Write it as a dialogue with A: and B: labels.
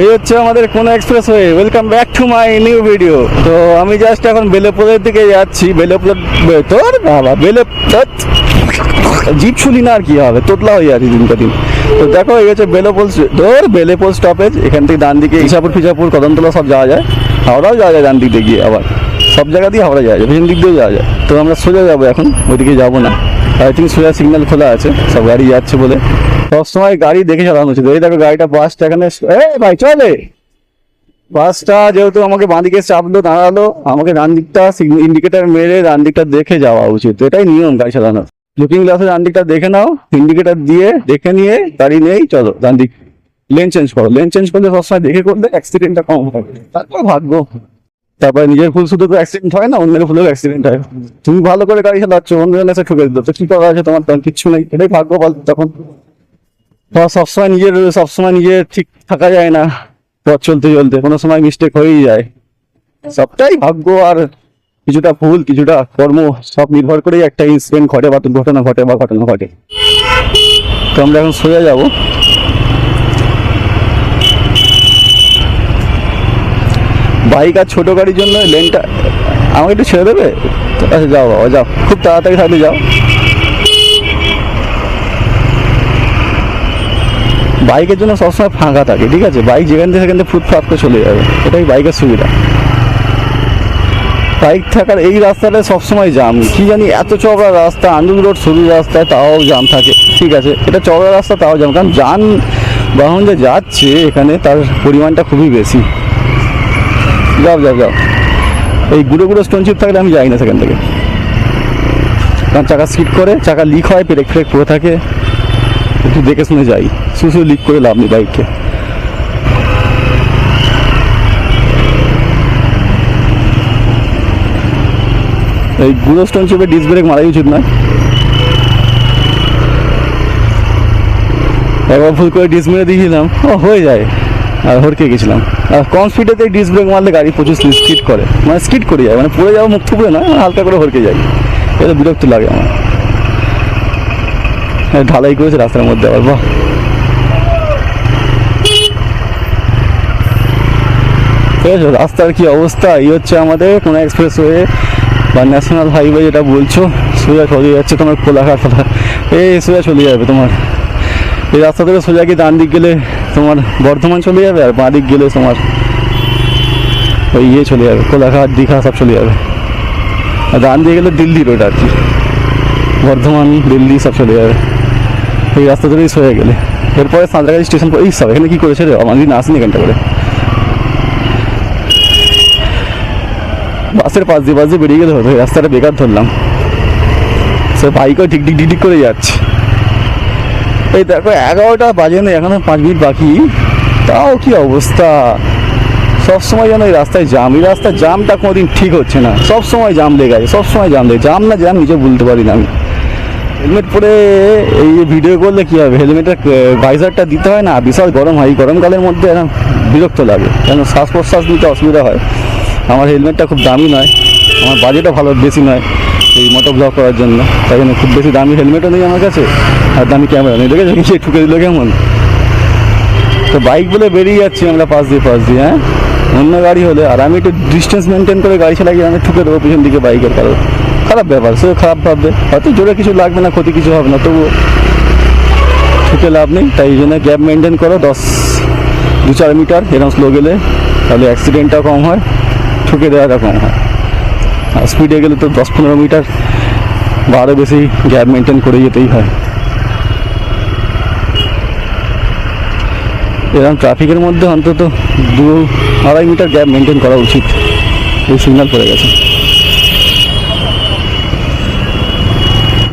A: এই হচ্ছে আমাদের কোন এক্সপ্রেস হয়ে welcome back to my new video তো আমি জাস্ট এখন বেলেপুরের দিকে যাচ্ছি। বেলেপুর তোর বাবা বেলে। জিপ শুনি না আর কি হবে? তোতলা হয়ে যাচ্ছে দিনকে দিন। তো দেখো, এই হচ্ছে বেলেপোল তোর বেলেপোল স্টপেজ এখান থেকে ডান দিকে ইসাপুর ফিসাপুর কদমতলা সব যাওয়া যায়। হাওড়াও যাওয়া যায় ডান দিক দিয়ে গিয়ে আবার। সব জায়গা দিয়ে হাওড়া যাওয়া যায়। পেছন দিক দিয়েও যাওয়া যায়। তো আমরা সোজা যাব এখন, ওইদিকে যাব না। আই থিঙ্ক সোজা সিগন্যাল খোলা আছে, সব গাড়ি যাচ্ছে বলে। সবসময় গাড়ি দেখে চালানো উচিত এই দেখো গাড়িটা বাসটা এখানে এ ভাই, চলে বাসটা যেহেতু আমাকে বাঁদিকে চাপলো, দাঁড়াল, আমাকে ডান দিকটা ইন্ডিকেটার মেরে ডান দিকটা দেখে যাওয়া উচিত। এটাই নিয়ম গাড়ি চালানোর। লুকিং গ্লাসে ডান দিকটা দেখে নাও ইন্ডিকেটার দিয়ে দেখে নিয়ে, গাড়ি নেই, চলো ডান দিক। লেন চেঞ্জ করো। লেন চেঞ্জ করলে সবসময় দেখে করলে অ্যাক্সিডেন্টটা কম হবে তারপর ভাগ্য। তারপরে নিজের ভুল শুধু তো অ্যাক্সিডেন্ট হয় না, অন্যের ভুলেও অ্যাক্সিডেন্ট হয়। তুমি ভালো করে গাড়ি চালাচ্ছ, অন্যের কাছে ঠুকে দিল। তো কি করা আছে তোমার? তখন কিচ্ছু নেই। এটাই ভাগ্য বল তখন। তোমার সবসময় নিজের সবসময় নিজের ঠিক থাকা যায় না পথ চলতে চলতে। কোনো সময় মিস্টেক হয়েই যায়। সবটাই ভাগ্য আর কিছুটা ভুল, কিছুটা কর্ম, সব নির্ভর করেই একটা ইনসিডেন্ট ঘটে বা দুর্ঘটনা ঘটে বা ঘটনা ঘটে। তো আমরা এখন সোজা যাব। বাইক আর ছোট গাড়ির জন্য লেনটা আমাকে একটু ছেড়ে দেবে? আচ্ছা যাও বাবা, যাও। খুব তাড়াতাড়ি থাকলে যাও। বাইকের জন্য সবসময় ফাঁকা থাকে, ঠিক আছে? বাইক যেখান থেকে সেখান থেকে ফুটফাট করে চলে যাবে। এটাই বাইকের সুবিধা। বাইক থাকার এই রাস্তাটা সবসময় জাম। কি জানি এত চওড়া রাস্তা, আন্দুল রোড সরু রাস্তায় তাও জাম থাকে, ঠিক আছে? এটা চওড়া রাস্তা, তাও জাম। কারণ যান বাহন যে যাচ্ছে এখানে, তার পরিমাণটা খুবই বেশি। যাও যাও যাও। এই গুঁড়ো গুঁড়ো স্টোন চিপ থাকলে আমি যাই না সেখান থেকে। কারণ চাকা স্কিট করে, চাকা লিক হয় ব্রেক ফ্রেক পড়ে থাকে। একটু দেখে শুনে যাই। শুধু লিক করে লাভ নেই বাইককে এই গুঁড়ো স্টোন চেপে ডিস ব্রেক মারাই উচিত নয়। একবার ভুল করে ডিস মেরে দিয়েছিলাম ও, হয়ে যায়। আর হরকে গেছিলাম। আর কম স্পিডেতে ডিস ব্রেক মারলে গাড়ি প্রচুর স্কিড করে। মানে স্কিড করে যায় মানে পড়ে যাওয়া মুখ থুপড়ে না হালকা করে হরকে যায়। এটা বিরক্ত লাগে আমার। হ্যাঁ, ঢালাই করেছে রাস্তার মধ্যে আবার বাহ। ঠিক আছে রাস্তার কি অবস্থা? এই হচ্ছে আমাদের কোনো এক্সপ্রেস ওয়ে বা ন্যাশনাল হাইওয়ে যেটা বলছো সোজা চলে যাচ্ছে তোমার কোলাঘাট এই সোজা চলে যাবে তোমার। এই রাস্তা থেকে সোজা কি ডান দিক গেলে তোমার বর্ধমান চলে যাবে আর বাঁ দিক গেলে তোমার ওই ইয়ে চলে যাবে, কোলাঘাট, দীঘা সব চলে যাবে। আর ডান দিয়ে গেলে দিল্লি রোড আর কি। বর্ধমান, দিল্লি সব চলে যাবে। এই রাস্তা ধরেই সয়ে গেলে। এরপরে সাঁতরাগাছি স্টেশন এই সব, এখানে কী করেছে রে? আমার দিন আসেনি এখানটা করে। বাসের পাশ দিয়ে পাশ দিয়ে বেরিয়ে গেলে হতো রাস্তাটা বেকার ধরলাম। সে বাইকও ঠিক ঠিক ঠিক করে যাচ্ছে। এই দেখো, এগারোটা বাজে না, এখনও পাঁচ মিনিট বাকি। তাও কি অবস্থা? সব সময় যেন এই রাস্তায় জাম এই রাস্তায় জামটা কোনোদিন ঠিক হচ্ছে না। সব সময় জাম লেগে সব সময় জাম লেগে জাম না জাম নিজে বলতে পারি না আমি। হেলমেট পরে এই ভিডিও করলে কী হবে? হেলমেটের ভাইজারটা দিতে হয় না? বিশাল গরম হয়। এই গরমকালের মধ্যে এরকম বিরক্ত লাগে। কেন? শ্বাস প্রশ্বাস নিতে অসুবিধা হয়। আমার হেলমেটটা খুব দামি নয়। আমার বাজেটও ভালো, বেশি নয়। এই মোটো ব্লক করার জন্য। তাই জন্য খুব বেশি দামি হেলমেটও নেই আমার কাছে, আর দামি ক্যামেরা নেই। দেখেছ কি? ঠুকে দিল কেমন? তো বাইক বলে বেরিয়ে যাচ্ছি আমরা পাশ দিয়ে পাশ দিয়ে হ্যাঁ? অন্য গাড়ি হলে, আর আমি একটু ডিস্টেন্স মেনটেন করে গাড়ি চালাই আমি ঠুকে দেবো পিছন দিকে বাইকের কারও খারাপ ব্যাপার সে খারাপ ভাববে। হয়তো জোরে কিছু লাগবে না, ক্ষতি কিছু হবে না, তবুও ঠুকে লাভ নেই। তাই জন্য গ্যাপ মেনটেন করো, দশ, দু চার মিটার, এরকম স্লো গেলে। তাহলে অ্যাক্সিডেন্টটা কম হয়, ঠুকে দেওয়াটা কম হয়। স্পিডে গেলে তো দশ পনেরো মিটার বা আরও বেশি গ্যাপ মেনটেন করে যেতেই হয়। এরকম ট্রাফিকের মধ্যে অন্তত দু আড়াই মিটার গ্যাপ মেনটেন করা উচিত। এই সিগন্যাল পড়ে গেছে।